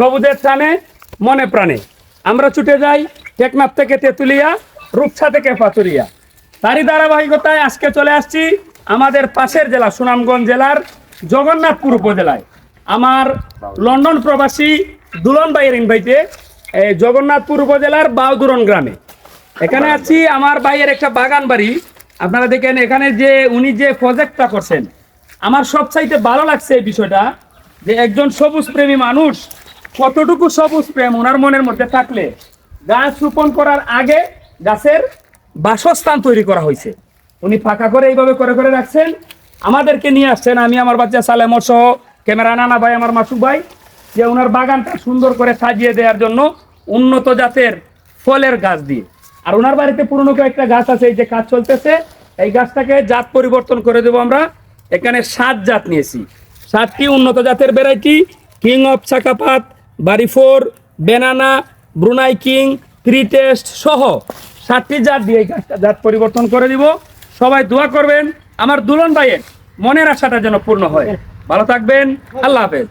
সবুজের টানে মনে প্রাণে। আমরা ছুটে যাই টেকনাফ থেকে তেঁতুলিয়া, রূপসা থেকে পাতুরিয়া তারই ধারাবাহিকতায় আজকে চলে আসছি আমাদের পাশের জেলা, সুনামগঞ্জ জেলার জগন্নাথপুর উপজেলায়। আমার লন্ডন প্রবাসী দুলন ভাইয়ের ইনভাইটে জগন্নাথপুর উপজেলার বাউদুরন গ্রামে। এখানে আছি আমার ভাইয়ের একটা বাগান বাড়ি। আপনারা দেখেন এখানে যে উনি যে প্রজেক্টটা করছেন। আমার সবচাইতে ভালো লাগছে এই বিষয়টা যে একজন সবুজ প্রেমী মানুষ কতটুকু সবুজ প্রেম ওনার মনের মধ্যে থাকলে? গাছ রোপণ করার আগে গাছের বাসস্থান তৈরি করা হয়েছে। উনি ফাঁকা করে এইভাবে করে করে রাখছেন। আমাদেরকে নিয়ে আসছেন আমি, আমার বাচ্চা সালেমর সহ ক্যামেরা নানা ভাই, আমার মাসুক ভাই, যে ওনার বাগানটা সুন্দর করে সাজিয়ে দেওয়ার জন্য উন্নত জাতের ফলের গাছ দিয়ে। আর ওনার বাড়িতে পুরনো কয়েকটা গাছ আছে, এই যে কাজ চলতেছে, এই গাছটাকে জাত পরিবর্তন করে দেবো আমরা। এখানে সাত জাত নিয়েছি। সাতটি উন্নত জাতের variety, king of চাকাপাত BARI four, banana, Brunei king test সহ সাতটি জাত দিয়ে জাত পরিবর্তন করে দিব। সবাই দোয়া করবেন, আমার দুলন ভাইয়ের মনের আশাটা যেন পূর্ণ হয়। ভালো থাকবেন, আল্লাহ হাফেজ।